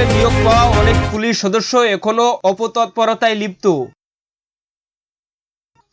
বলে নিয়োগ পাওয়া অনেক পুলিশ সদস্য এখনও অপতৎপরতায় লিপ্ত।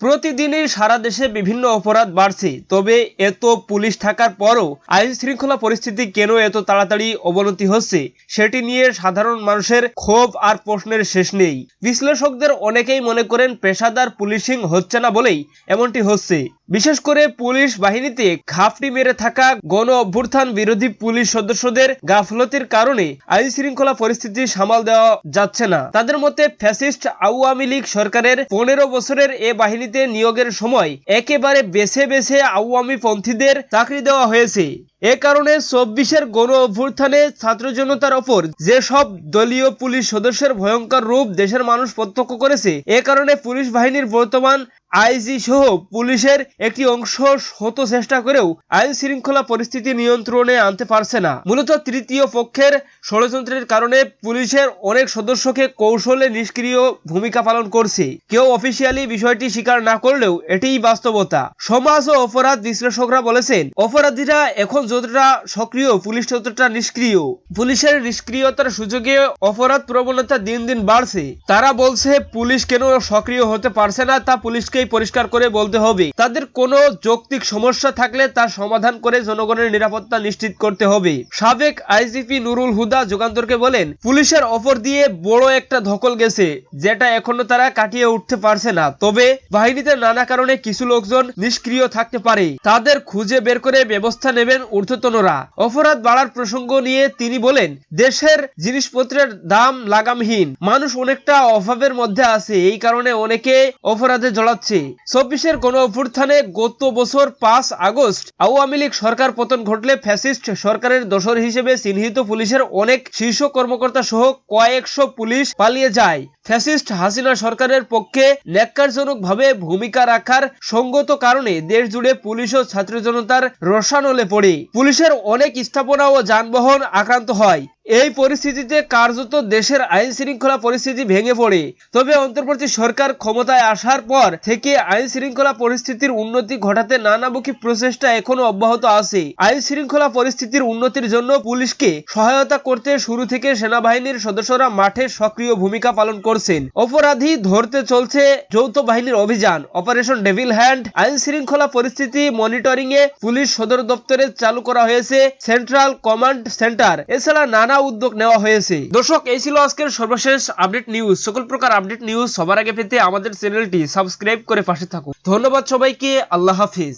প্রতিদিনই সারা দেশে বিভিন্ন অপরাধ বাড়ছে, তবে এত পুলিশ থাকার পরও আইন শৃঙ্খলা পরিস্থিতি কেন এত তাড়াতাড়ি অবনতি হচ্ছে, সেটি নিয়ে সাধারণ মানুষের ক্ষোভ আর প্রশ্নের শেষ নেই। বিশ্লেষকদের অনেকেই মনে করেন পেশাদার পুলিশিং হচ্ছে না বলেই এমনটি হচ্ছে। বিশেষ করে পুলিশ বাহিনীতে খাপটি মেরে থাকা গণ অভ্যুত্থান বিরোধী পুলিশ সদস্যদের গাফলতির কারণে আইন শৃঙ্খলা পরিস্থিতি সামাল দেওয়া যাচ্ছে না। তাদের মতে ফ্যাসিস্ট আওয়ামী লীগ সরকারের পনেরো বছরের এ বাহিনীতে নিয়োগের সময় একেবারে বেছে বেছে আওয়ামী পন্থীদের চাকরি দেওয়া হয়েছে। এ কারণে চব্বিশের গণ অভ্যুত্থানে ছাত্র জনতার ওপর যেসব দলীয় পুলিশ সদস্যের ভয়ঙ্কর রূপ দেশের মানুষ প্রত্যক্ষ করেছে, এ কারণে পুলিশ বাহিনীর বর্তমান আইজি সহ পুলিশের একটি অংশ শত চেষ্টা করেও আইন শৃঙ্খলা পরিস্থিতি নিয়ন্ত্রণে আনতে পারছে না। মূলত তৃতীয় পক্ষের ষড়যন্ত্রের কারণে পুলিশের অনেক সদস্যকে কৌশলে নিষ্ক্রিয় ভূমিকা পালন করছে। কেউ অফিসিয়ালি বিষয়টি স্বীকার না করলেও এটিই বাস্তবতা। সমাজ ও অপরাধ বিশ্লেষকরা বলেছেন, অপরাধীরা এখন যতটা সক্রিয়, পুলিশ ততটা নিষ্ক্রিয়। পুলিশের নিষ্ক্রিয়তার সুযোগে অপরাধ প্রবণতা দিন দিন বাড়ছে। তারা বলছে, পুলিশ কেন সক্রিয় হতে পারছে না তা পুলিশকেই পরিষ্কার করে বলতে হবে। তাদের কোনো যৌক্তিক সমস্যা থাকলে তার সমাধান করে জনগণের নিরাপত্তা নিশ্চিত করতে হবে। সাবেক আইজিপি নুরুল হুদা যুগান্তরকে বলেন, পুলিশের অপর দিয়ে বড় একটা ধকল গেছে, যেটা এখনও তারা কাটিয়ে উঠতে পারছে না। তবে বাহিনীতে নানা কারণে কিছু লোকজন নিষ্ক্রিয় থাকতে পারে। তাদের খুঁজে বের করে ব্যবস্থা নেবেন ঊর্ধ্বতনরা। অপরাধ বাড়ার প্রসঙ্গ নিয়ে তিনি বলেন, দেশের জিনিসপত্রের দাম লাগামহীন। মানুষ অনেকটা অভাবের মধ্যে আছে। এই কারণে অনেকে অপরাধে জড়াচ্ছে। চব্বিশের কোন অভ্যুত্থানে গত বছর পাঁচ আগস্ট আওয়ামী লীগ সরকার পতন ঘটলে ফ্যাসিস্ট সরকারের দোসর হিসেবে চিহ্নিত পুলিশের অনেক শীর্ষ কর্মকর্তা সহ কয়েকশো পুলিশ পালিয়ে যায়। ফ্যাসিস্ট হাসিনা সরকারের পক্ষে ন্যাক্কারজনকভাবে ভূমিকা রাখার সঙ্গত কারণে দেশ জুড়ে পুলিশ ও ছাত্র জনতার রসানলে পড়ে। পুলিশের অনেক স্থাপনা ও যানবাহন আক্রান্ত হয়। এই পরিস্থিতিতে কার্যত দেশের আইন শৃঙ্খলা পরিস্থিতি ভেঙে পড়ে। তবে অন্তর্বর্তী সরকার ক্ষমতায় আসার পর থেকে আইন শৃঙ্খলা পরিস্থিতির উন্নতি ঘটাতে নানামুখী প্রচেষ্টা এখনও অব্যাহত আছে। আইন শৃঙ্খলা পরিস্থিতির উন্নতির জন্য পুলিশকে সহায়তা করতে শুরু থেকে সেনাবাহিনীর সদস্যরা মাঠে সক্রিয় ভূমিকা পালন করছেন। অপরাধী ধরতে চলছে যৌথ বাহিনীর অভিযান। অপারেশন ডেভিল হ্যান্ড আইন শৃঙ্খলা পরিস্থিতি মনিটরিং এ পুলিশ সদর দপ্তরে চালু করা হয়েছে সেন্ট্রাল কমান্ড সেন্টার। এছাড়া নানা উদ্যোগ নেওয়া হয়েছে। দর্শক, এই ছিল আজকের সর্বশেষ আপডেট নিউজ। সকল প্রকার আপডেট নিউজ সবার আগে পেতে আমাদের চ্যানেলটি সাবস্ক্রাইব করে পাশে থাকুন। ধন্যবাদ সবাইকে। আল্লাহ হাফিজ।